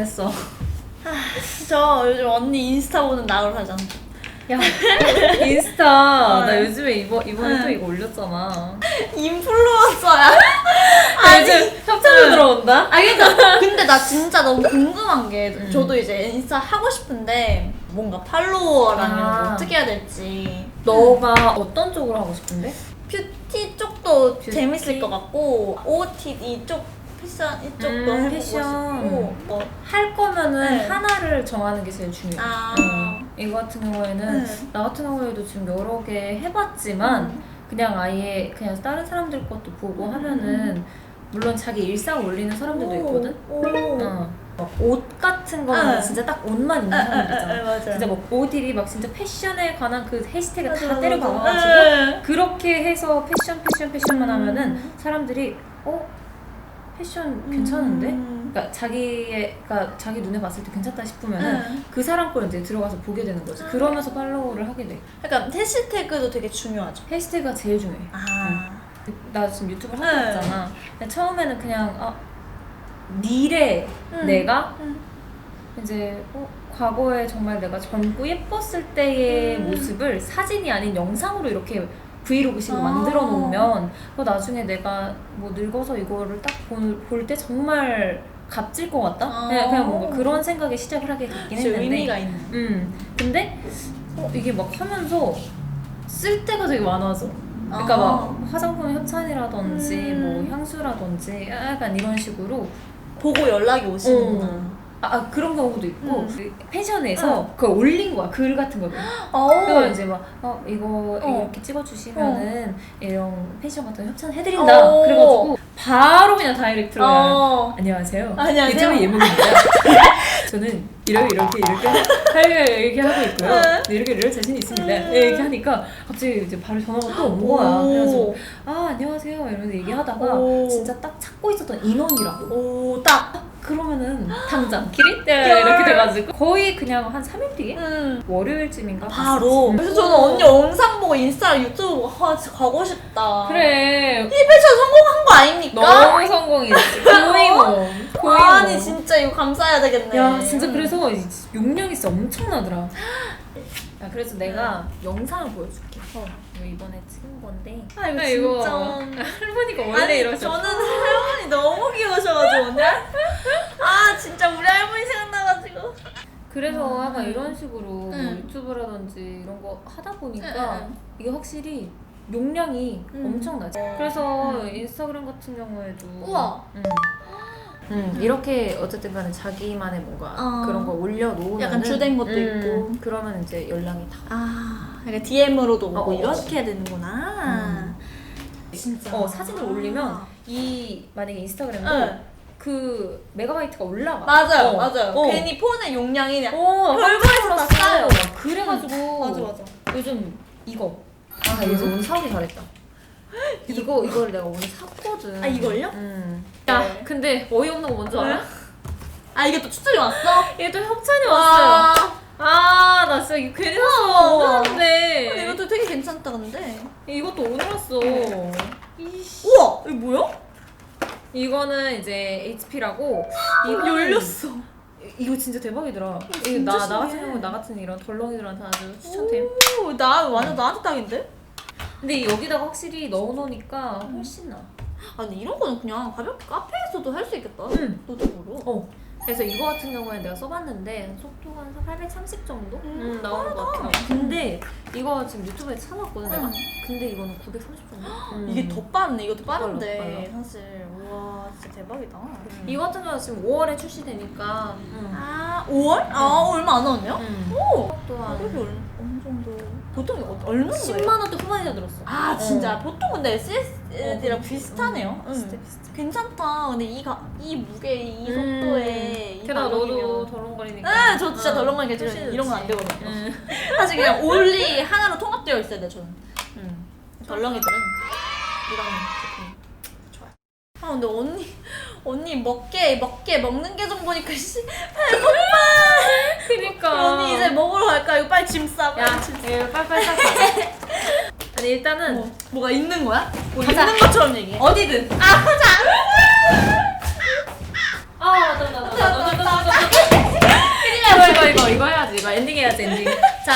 했어? 저 요즘 언니 인스타 보는 나를 하잖아. 야 인스타 어. 나 요즘에 이번 이번에 응. 또 이거 올렸잖아. 인플루언서야. 요즘 협찬으로 응. 들어온다. 아 그러니까 근데 나 진짜 너무 궁금한 게 음. 저도 이제 인스타 하고 싶은데 뭔가 팔로워랑 이런 아. 거 어떻게 해야 될지 너가 어떤 쪽으로 하고 싶은데? 뷰티 쪽도 뷰티? 재밌을 것 같고 OOT 이쪽 패션 이쪽도 음, 패션. 싶고 뭐 할 거면은 네. 하나를 정하는 게 제일 중요해. 아. 응. 이거 같은 경우에는 네. 나 같은 경우에도 지금 여러 개 해봤지만 음. 그냥 아예 그냥 다른 사람들 것도 보고 하면은 물론 자기 일상 올리는 사람들도 있거든. 오. 어. 막옷 같은 거는 응. 진짜 딱 옷만 있는 아, 아, 사람들 아, 있잖아. 아. 진짜 뭐 어딜이 막 진짜 패션에 관한 그 해시태그 다. 때려 박아가지고 네. 그렇게 해서 패션 패션 패션만 음. 하면은 사람들이 어 패션 괜찮은데? 음. 그러니까 자기의 그러니까 자기 눈에 봤을 때 괜찮다 싶으면은 응. 그 사람 걸 이제 들어가서 보게 되는 거지. 그러면서 팔로우를 하게 돼. 그러니까 해시태그도 되게 중요하죠. 해시태그가 제일 중요해. 아. 나 지금 유튜브 하고 네. 있잖아. 근데 처음에는 그냥 아 미래 음. 내가 음. 이제 어, 과거에 정말 내가 젊고 예뻤을 때의 음. 모습을 사진이 아닌 영상으로 이렇게 브이로그식으로 아. 만들어 놓으면 그 나중에 내가 뭐 늙어서 이거를 딱 볼 때 정말 값질 것 같다? 아. 그냥, 그냥 뭔가 그런 생각에 시작을 하게 됐긴 했는데 의미가 있네. 음 근데 어, 이게 막 하면서 쓸 때가 되게 많아져 그러니까 아. 막 화장품 협찬이라든지 음. 뭐 향수라든지 약간 이런 식으로 보고 연락이 오시는구나. 아, 아, 그런 경우도 있고 음. 그 펜션에서 그걸 올린 거야 글 같은 거를 어. 그래서 이제 막 어, 이거 어. 이렇게 찍어주시면은 이런 펜션 같은 거 협찬해드린다 어. 그래가지고 바로 그냥 다이렉트로 어. 안녕하세요 안녕하세요. 유튜브 예문입니다 저는 이렇게 이렇게 이렇게 할 이렇게 하고 있고요 이렇게 이럴 자신이 있습니다 음. 네, 이렇게 하니까 갑자기 이제 바로 전화가 또 온 거야 오. 아 안녕하세요 이러면서 얘기하다가 오. 진짜 딱 찾고 있었던 인원이라고 오, 딱. 그러면은 당장 기린 때 이렇게 돼가지고 거의 그냥 한 3일 뒤에 음. 월요일쯤인가 바로. 그래서 저는 언니 영상 보고 인스타 유튜브 보고 아, 진짜 가고 싶다. 그래 이 패션 성공한 거 아닙니까? 너무 성공이지 고이몸 고이몸 아니 진짜 이거 감사해야 되겠네. 야 진짜 그래서 이 용량이 진짜 엄청나더라 야 그래서 내가 영상을 보여줄게 어. 이거 이번에 찍은 건데 아 이거 야, 진짜. 할머니가 원래 아니 이러셔 저는 할머니 너무 귀여우셔가지고 오늘 아 진짜 우리 할머니 생각나가지고 그래서 음. 약간 이런 식으로 뭐 음. 유튜브라든지 이런 거 하다 보니까 응, 응. 이게 확실히 용량이 음. 엄청나지. 그래서 인스타그램 같은 경우에도 우와. 음. 음, 이렇게 어쨌든 간에 자기만의 뭔가 어. 그런 걸 올려놓으면 약간 주된 것도 있고. 그러면 이제 연락이 다 아 그러니까 DM으로도 오고 어, 어, 이렇게 해야 되는구나 진짜 어, 사진을 올리면 이 만약에 인스타그램도 응. 그 메가바이트가 올라가 맞아요 어. 맞아요 어. 괜히 폰의 용량이 그냥 어, 별거에서 다 쌓여. 그래가지고 맞아 맞아 요즘 이거 아 이거 오늘 사오기 잘했다 이거 이거를 내가 오늘 샀거든 아, 이걸요? 음. 네. 야 근데 어이없는 거 뭔지 알아? 아 이게 또 추천이 왔어? 이게 또 협찬이 왔어요 아 나 진짜 이거 괜히 샀어 우와. 샀는데 근데 이것도 되게 괜찮다 근데 이것도 오늘 왔어 이씨. 우와 이거 뭐야? 이거는 이제 HP라고 이거는 열렸어 이거 진짜 대박이더라 이거 진짜 나, 나 같은 신기해. 경우 나 같은 이런 덜렁이들한테 아주 추천템 오 나 완전 나한테 딱인데? 근데 여기다가 확실히 넣어놓으니까 훨씬 나아 아 근데 이런 거는 그냥 가볍게 카페에서도 할 수 있겠다 응. 노트북으로 어. 그래서 이거 같은 경우에 내가 써봤는데 속도가 한 830 정도? 음, 음, 나오는 것 같아. 근데 이거 지금 유튜브에 찾아봤거든 내가. 응. 근데 이거는 930 정도? 음. 이게 더 빠르네 이것도 빨라, 빠른데 사실 우와 진짜 대박이다 이거 같은 경우는 지금 5월에 출시되니까. 음. 아 5월? 아 얼마 안 남았네요? 음. 오! 또한 가격이 얼, 어느 정도 보통 어- 얼마인 10만 거예요? 원대 후반이나 들었어. 아 진짜 어. 보통 근데 SSD랑 어, 비슷하네요 음, 비슷해, 응. 비슷해. 괜찮다 근데 이, 가, 이 무게 이 음. 속도에 이 게다가 너도. 덜렁거리니까. 네, 저 진짜 어, 덜렁거리니까 지금 훨씬 이런 건 안 좋지. 되거든요. 음. 사실 그냥 올리 하나로 통합되어 있어야 돼 저는 음. 덜렁이들은 이런 제품 좋아요 아 근데 언니 언니 먹게 먹게 먹는 게좀 보니까 씨 그니까. 언니 이제 먹으러 갈까 이거 빨리 짐 싸. 야. 예, 빨빨 싸. 아니 일단은 뭐, 뭐가 있는 거야? 뭐 가자. 있는 것처럼 얘기해. 어디든. 아, 가자. 마 엔딩 해야지 엔딩. 자